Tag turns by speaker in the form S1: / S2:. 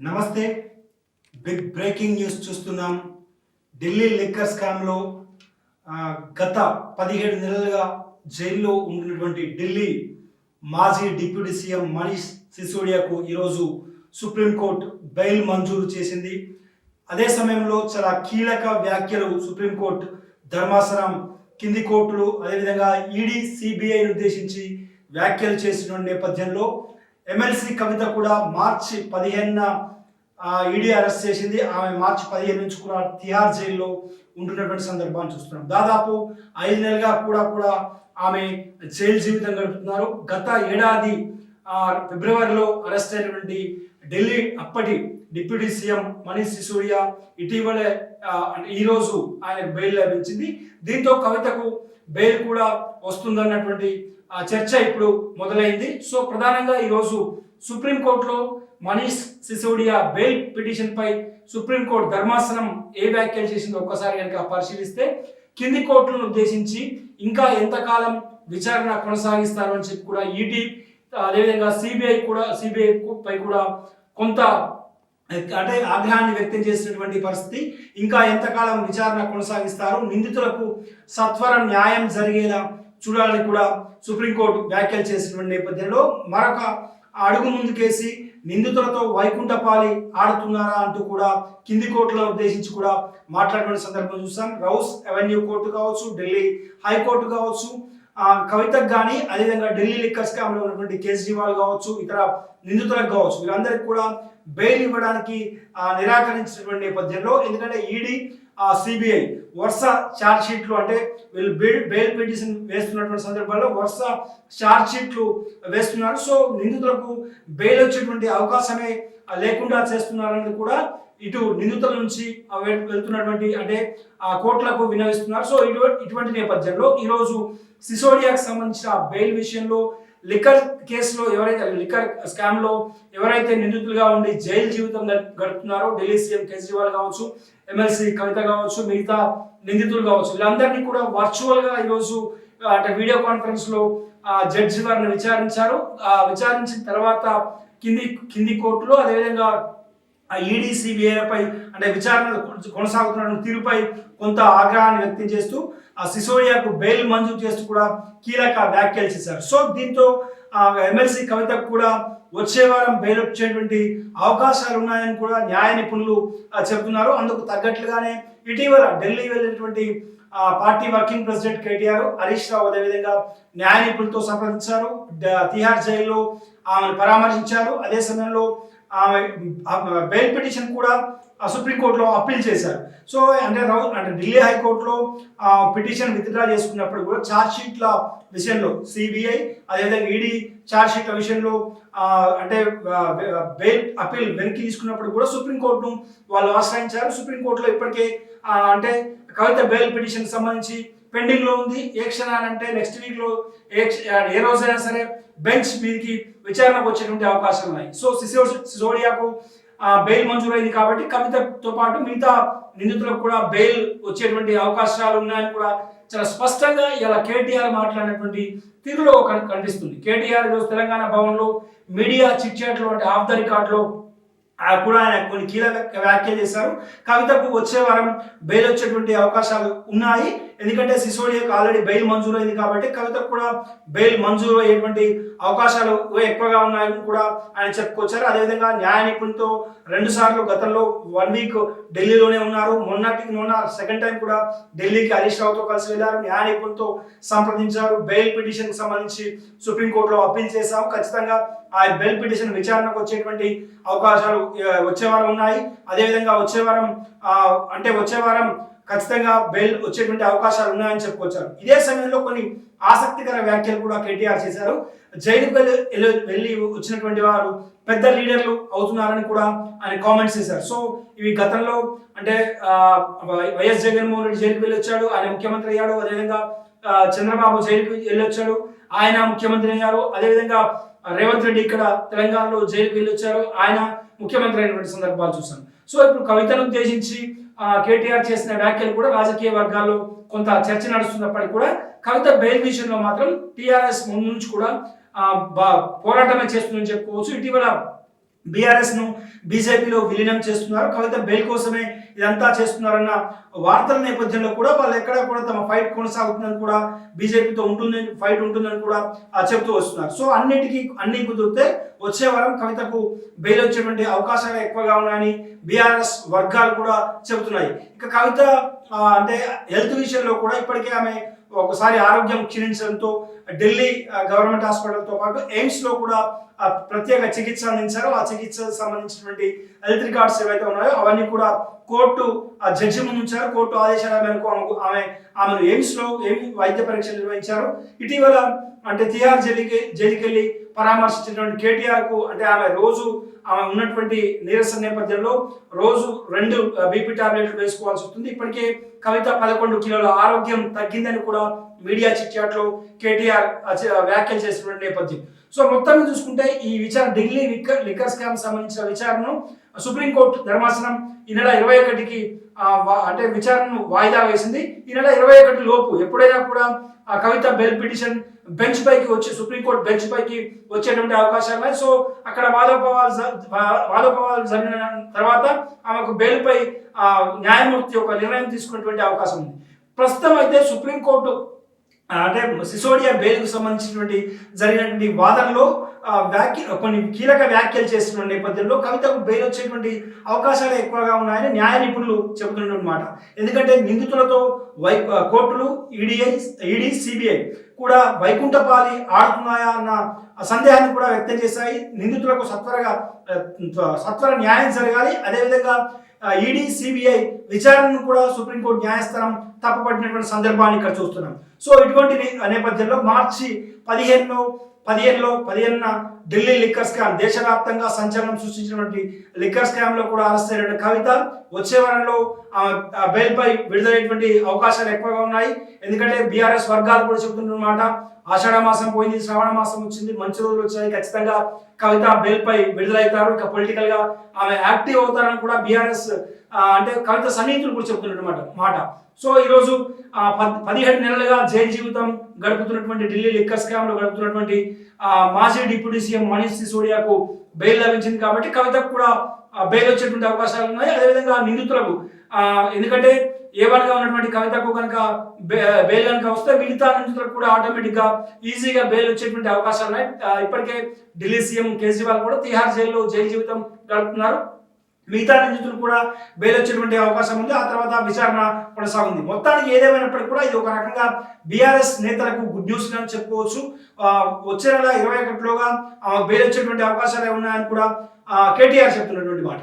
S1: నమస్తే. Big breaking news చూస్తున్నాం. Delhi liquor స్కామ్లో గత పదిహేడు నెలలుగా జైల్లో ఉంటున్నటువంటి ఢిల్లీ మాజీ డిప్యూటీ సీఎం మనీష్ సిసోడియాకు ఈరోజు సుప్రీంకోర్టు బెయిల్ మంజూరు చేసింది. అదే సమయంలో చాలా కీలక వ్యాఖ్యలు సుప్రీంకోర్టు ధర్మాసనం కింది కోర్టులు అదేవిధంగా ఈడీ సిబిఐని ఉద్దేశించి వ్యాఖ్యలు చేసిన నేపథ్యంలో ఎమ్మెల్సీ కవిత కూడా మార్చి పదిహేనున ఈడీ అరెస్ట్ చేసింది. ఆమె మార్చి పదిహేను నుంచి కూడా తిహార్ జైల్లో ఉంటున్నటువంటి సందర్భాన్ని చూస్తున్నాం. దాదాపు ఐదు నెలలుగా కూడా కూడా ఆమె జైలు జీవితం గడుపుతున్నారు. గత ఏడాది ఫిబ్రవరిలో అరెస్ట్ అయినటువంటి ఢిల్లీ అప్పటి డిప్యూటీ సీఎం మనీష్ సిసోడియా ఇటీవలే అంటే ఈరోజు ఆయనకు బెయిల్ లభించింది. దీంతో కవితకు బెయిల్ కూడా వస్తుందన్నటువంటి చర్చ ఇప్పుడు మొదలైంది. సో ప్రధానంగా ఈరోజు సుప్రీంకోర్టులో మనీష్ సిసోడియా బెయిల్ పిటిషన్ పై సుప్రీంకోర్టు ధర్మాసనం ఏ వ్యాఖ్యలు చేసిందో ఒక్కసారి కనుక పరిశీలిస్తే కింది కోర్టులను ఉద్దేశించి ఇంకా ఎంతకాలం విచారణ కొనసాగిస్తారు అని చెప్పి కూడా ఈడీ అదేవిధంగా సిబిఐ కూడా సిబిఐ పై కూడా కొంత అంటే ఆగ్రహాన్ని వ్యక్తం చేసినటువంటి పరిస్థితి. ఇంకా ఎంతకాలం విచారణ కొనసాగిస్తారు? నిందితులకు సత్వర న్యాయం జరిగేలా చూడాలని కూడా సుప్రీంకోర్టు వ్యాఖ్యలు చేసినటువంటి నేపథ్యంలో మరొక అడుగు ముందుకేసి నిందితులతో వైకుంఠపాలి ఆడుతున్నారా అంటూ కూడా కింది కోర్టులను ఉద్దేశించి కూడా మాట్లాడిన సందర్భం చూసాం. రౌస్ అవెన్యూ కోర్టు కావచ్చు ఢిల్లీ హైకోర్టు కావచ్చు కవితకు కానీ అదేవిధంగా ఢిల్లీ లిక్కర్స్ స్కామ్ ఉన్నటువంటి కేజ్రీవాల్ కావచ్చు ఇతర నిందితులకు కావచ్చు వీళ్ళందరికీ కూడా బెయిల్ ఇవ్వడానికి నిరాకరించినటువంటి నేపథ్యంలో ఎందుకంటే ఈడీ సిబిఐ వరుస ఛార్జ్ షీట్లు అంటే వీళ్ళు బెయిల్ బెయిల్ పిటిషన్ వేస్తున్నటువంటి సందర్భాల్లో వరుస ఛార్జ్ షీట్లు వేస్తున్నారు. సో నిందితులకు బెయిల్ వచ్చేటువంటి అవకాశమే లేకుండా చేస్తున్నారని కూడా ఇటు నిందితుల నుంచి ఆ వెళ్తున్నటువంటి అంటే ఆ కోర్టులకు వినవిస్తున్నారు సో ఇటువంటి ఇటువంటి నేపథ్యంలో ఈరోజు సిసోడియాకు సంబంధించిన బెయిల్ విషయంలో లిక్కర్ కేసులో ఎవరైతే లిక్కర్ స్కామ్లో ఎవరైతే నిందితులుగా ఉండి జైలు జీవితం గడుపుతున్నారో ఢిల్లీ సీఎం కేజ్రీవాల్ కావచ్చు ఎమ్మెల్సీ కవిత కావచ్చు మిగతా నిందితులు కావచ్చు వీళ్ళందరినీ కూడా వర్చువల్గా ఈరోజు అంటే వీడియో కాన్ఫరెన్స్లో ఆ, జడ్జి వారిని విచారించారు. ఆ, విచారించిన తర్వాత కింది కింది కోర్టులో అదేవిధంగా ఆ ఈడీ అంటే విచారణ కొనసాగుతున్న తీరుపై కొంత ఆగ్రహాన్ని వ్యక్తం చేస్తూ ఆ సిసోడియాకు బెయిల్ మంజూరు చేస్తూ కూడా కీలక వ్యాఖ్యలు చేశారు. సో దీంతో ఆ ఎమ్మెల్సీ కవితకు కూడా వచ్చే వారం బెయిల్ వచ్చేటువంటి అవకాశాలు ఉన్నాయని కూడా న్యాయ నిపుణులు చెబుతున్నారు. అందుకు తగ్గట్లుగానే ఇటీవల ఢిల్లీ వెళ్ళినటువంటి ఆ, party working president KTR Harish Rao అదేవిధంగా న్యాయ నిపుణులతో సంప్రదించారు. తిహార్ జైల్లో ఆమెను పరామర్శించారు. అదే సమయంలో ఆమె బెయిల్ పిటిషన్ కూడా ఆ సుప్రీంకోర్టులో అప్పీల్ చేశారు. సో అంటే రౌ అంటే ఢిల్లీ హైకోర్టులో ఆ పిటిషన్ విత్డ్రా చేసుకున్నప్పుడు కూడా ఛార్జ్ షీట్ల విషయంలో సిబిఐ అదేవిధంగా ఈడీ ఛార్జ్ షీట్ల విషయంలో అంటే బెయిల్ అప్పీల్ వెనక్కి తీసుకున్నప్పుడు కూడా సుప్రీంకోర్టును వాళ్ళు ఆశ్రయించారు. సుప్రీంకోర్టులో ఇప్పటికే అంటే కవిత బెయిల్ పిటిషన్ సంబంధించి పెండింగ్లో ఉంది. ఏ క్షణాలంటే నెక్స్ట్ వీక్లో ఏ ఏ రోజైనా సరే బెంచ్ మీదకి విచారణకు వచ్చేటువంటి అవకాశాలు ఉన్నాయి. సో సిసో సిసోడియాకు బెయిల్ మంజూరైంది కాబట్టి కవితతో పాటు మిగతా నిందితులకు కూడా బెయిల్ వచ్చేటువంటి అవకాశాలు ఉన్నాయని కూడా చాలా స్పష్టంగా ఇలా కేటీఆర్ మాట్లాడినటువంటి తీరులో కనిపిస్తుంది. కేటీఆర్ ఈరోజు తెలంగాణ భవన్లో మీడియా చిట్చాట్లు అంటే ఆఫ్ ద రికార్డులో కూడా ఆయన కొన్ని కీలక వ్యాఖ్యలు చేశారు. కవితకు వచ్చే వారం బెయిల్ వచ్చేటువంటి అవకాశాలు ఉన్నాయి. ఎందుకంటే సిసోడియాకు ఆల్రెడీ బెయిల్ మంజూరు అయింది కాబట్టి కవితకు కూడా బెయిల్ మంజూరు అయ్యేటువంటి అవకాశాలు ఎక్కువగా ఉన్నాయని కూడా ఆయన చెప్పుకొచ్చారు. అదేవిధంగా న్యాయ నిపుణులతో రెండు సార్లు గతంలో వన్ వీక్ ఢిల్లీలోనే ఉన్నారు. మొన్నటి మొన్న సెకండ్ టైం కూడా ఢిల్లీకి హరీష్ రావుతో కలిసి వెళ్ళారు. న్యాయ నిపుణులతో సంప్రదించారు. బెయిల్ పిటిషన్ సంబంధించి సుప్రీంకోర్టులో అప్పీల్ చేశాము. ఖచ్చితంగా ఆ బెయిల్ పిటిషన్ విచారణకు వచ్చేటువంటి అవకాశాలు వచ్చే వారం ఉన్నాయి. అదేవిధంగా వచ్చే వారం అంటే వచ్చే వారం ఖచ్చితంగా బెయిల్ వచ్చేటువంటి అవకాశాలు ఉన్నాయని చెప్పుకొచ్చారు. ఇదే సమయంలో కొన్ని ఆసక్తికర వ్యాఖ్యలు కూడా కేటీఆర్ చేశారు. జైలుకు వెళ్ళి వెళ్ళి- వచ్చినటువంటి వారు పెద్ద లీడర్లు అవుతున్నారని కూడా ఆయన కామెంట్స్ చేశారు. సో ఇవి గతంలో అంటే వై- వైఎస్ జగన్మోహన్ రెడ్డి జైలుకు వెళ్ళి వచ్చాడు ఆయన ముఖ్యమంత్రి అయ్యాడు అదేవిధంగా చంద్రబాబు జైలుకు వెళ్ళి వచ్చాడు ఆయన ముఖ్యమంత్రి అయ్యారు అదేవిధంగా రేవంత్ రెడ్డి ఇక్కడ తెలంగాణలో జైలుకు వెళ్ళి వచ్చారు ఆయన ముఖ్యమంత్రి అయినటువంటి సందర్భాలు చూశాను సో ఇప్పుడు కవితను ఉద్దేశించి కేటీఆర్ చేసిన వ్యాఖ్యలు కూడా రాజకీయ వర్గాల్లో కొంత చర్చ నడుస్తున్నప్పటికీ కూడా కవిత బెయిల్ విషయంలో మాత్రం టీఆర్ఎస్ ముందు నుంచి కూడా బా- పోరాటమే చేస్తుందని చెప్పుకోవచ్చు. ఇటీవల బీఆర్ఎస్ను బీజేపీలో విలీనం చేస్తున్నారు. కవిత బెయిల్ కోసమే ఇదంతా చేస్తున్నారన్న వార్తల నేపథ్యంలో కూడా వాళ్ళు ఎక్కడ కూడా తమ ఫైట్ కొనసాగుతుందని కూడా బీజేపీతో ఉంటుందని ఫైట్ ఉంటుందని కూడా చెప్తూ వస్తున్నారు. సో అన్నిటికీ అన్ని కుదిరితే వచ్చే వారం కవితకు బెయిల్ వచ్చేటువంటి అవకాశాలు ఎక్కువగా ఉన్నాయని బీఆర్ఎస్ వర్గాలు కూడా చెబుతున్నాయి. ఇక కవిత అంటే హెల్త్ విషయంలో కూడా ఇప్పటికే ఆమె ఒకసారి ఆరోగ్యం క్షీణించడంతో ఢిల్లీ గవర్నమెంట్ హాస్పిటల్తో పాటు ఎయిమ్స్లో కూడా ప్రత్యేక చికిత్స అందించారో. ఆ చికిత్సకు సంబంధించినటువంటి హెల్త్ రికార్డ్స్ ఏవైతే ఉన్నాయో అవన్నీ కూడా కోర్టు ఆ జడ్జి ముందు ఉంచారు. కోర్టు ఆదేశాల మేరకు ఆమెకు ఆమె ఆమెను ఎయిమ్స్లో ఏమి వైద్య పరీక్షలు నిర్వహించారు. ఇటీవల అంటే తిహార్ జైలుకి జైలుకెళ్ళి పరామర్శించినటువంటి కేటీఆర్కు అంటే ఆమె రోజు ఆమె ఉన్నటువంటి నీరస నేపథ్యంలో రోజు రెండు బీపీ టాబ్లెట్లు వేసుకోవాల్సి వస్తుంది. ఇప్పటికే కవిత పదకొండు కిలోల ఆరోగ్యం తగ్గిందని కూడా మీడియా చిట్చాట్లో కేటీఆర్ వ్యాఖ్యలు చేసినటువంటి నేపథ్యం. సో మొత్తం చూసుకుంటే ఈ విచారణ ఢిల్లీ లిక్కర్ లిక్కర్ స్కామ్ సంబంధించిన విచారణను సుప్రీంకోర్టు ధర్మాసనం ఈ నెల ఇరవై ఒకటికి అంటే విచారణను వాయిదా వేసింది. ఈ నెల ఇరవై ఒకటి లోపు ఎప్పుడైనా కూడా ఆ కవిత బెల్ పిటిషన్ బెంచ్ పైకి వచ్చి సుప్రీంకోర్టు బెంచ్ పైకి వచ్చేటువంటి అవకాశాలు ఉన్నాయి. సో అక్కడ వాదోపవాదాలు జ- వా- వాదోపవాదాలు జరిగిన తర్వాత ఆమెకు బెయిల్పై ఆ, న్యాయమూర్తి ఒక నిర్ణయం తీసుకునేటువంటి అవకాశం ఉంది. ప్రస్తుతం అయితే సుప్రీంకోర్టు అంటే సిసోడియా బెయిల్కు సంబంధించినటువంటి జరిగినటువంటి వాదనలో వ్యాఖ్య కొన్ని కీలక వ్యాఖ్యలు చేస్తున్న నేపథ్యంలో కవితకు బెయిల్ వచ్చేటువంటి అవకాశాలు ఎక్కువగా ఉన్నాయని న్యాయ నిపుణులు చెబుతున్నటువంటి మాట ఎందుకంటే నిందితులతో వై కోర్టులు ఈడీఐ ఈడీ సిబిఐ కూడా వైకుంఠపాలి ఆడుతున్నాయా అన్న సందేహాన్ని కూడా వ్యక్తం చేశాయి. నిందితులకు సత్వరగా సత్వర న్యాయం జరగాలి. అదేవిధంగా ఈడీ సిబిఐ విచారణను కూడా సుప్రీంకోర్టు న్యాయస్థానం తప్పుపట్టినటువంటి సందర్భాన్ని ఇక్కడ చూస్తున్నాం. సో ఇటువంటి నేపథ్యంలో మార్చి పదిహేనులో పదిహేనులో పదిహేనున ఢిల్లీ లిక్కర్ స్కామ్ దేశవ్యాప్తంగా సంచలనం సృష్టించినటువంటి లిక్కర్ స్కామ్లో కూడా అరెస్ట్ అయిన కవిత వచ్చే వారంలో ఆ, బెయిల్ పై విడుదలైనటువంటి అవకాశాలు ఎక్కువగా ఉన్నాయి. ఎందుకంటే బీఆర్ఎస్ వర్గాలు కూడా చెబుతున్నమాట. ఆషాఢ మాసం పోయింది శ్రావణ మాసం వచ్చింది మంచి రోజులు వచ్చాయి. ఖచ్చితంగా కవిత బెయిల్ పై విడుదలవుతారు. ఇక పొలిటికల్గా ఆమె యాక్టివ్ అవుతారని కూడా బీఆర్ఎస్ అంటే కవిత సన్నిహితులు కూడా చెబుతున్నమాట మాట. సో ఈరోజు పదిహేడు నెలలుగా జైలు జీవితం గడుపుతున్నటువంటి ఢిల్లీ లిక్కర్ స్కామ్లో గడుపుతున్నటువంటి మాజీ డిప్యూటీ సీఎం మనీష్ సిసోడియాకు బెయిల్ లభించింది కాబట్టి కవితకు కూడా బెయిల్ వచ్చేటువంటి అవకాశాలు ఉన్నాయి. అదేవిధంగా నిందితులకు ఆ, ఎందుకంటే ఏవన్గా ఉన్నటువంటి కవితకు కనుక బెయిల్ కనుక వస్తే మిగతా నిందితులకు కూడా ఆటోమేటిక్గా ఈజీగా బెయిల్ వచ్చేటువంటి అవకాశాలు ఉన్నాయి. ఇప్పటికే ఢిల్లీ సీఎం కేజ్రీవాల్ కూడా తిహార్ జైల్లో జైలు జీవితం గడుపుతున్నారు. మిగతా నిందితులు కూడా బెయిల్ వచ్చేటువంటి అవకాశం ఉంది. ఆ తర్వాత విచారణ కొనసాగుంది మొత్తానికి ఏదేమైనప్పటికీ కూడా ఇది ఒక రకంగా బీఆర్ఎస్ నేతలకు గుడ్ న్యూస్ అని చెప్పుకోవచ్చు. వచ్చే నెల ఇరవై ఒకటిలోగా బెయిల్ వచ్చేటువంటి అవకాశాలు ఉన్నాయని కూడా కేటీఆర్ చెప్తున్నటువంటి మాట.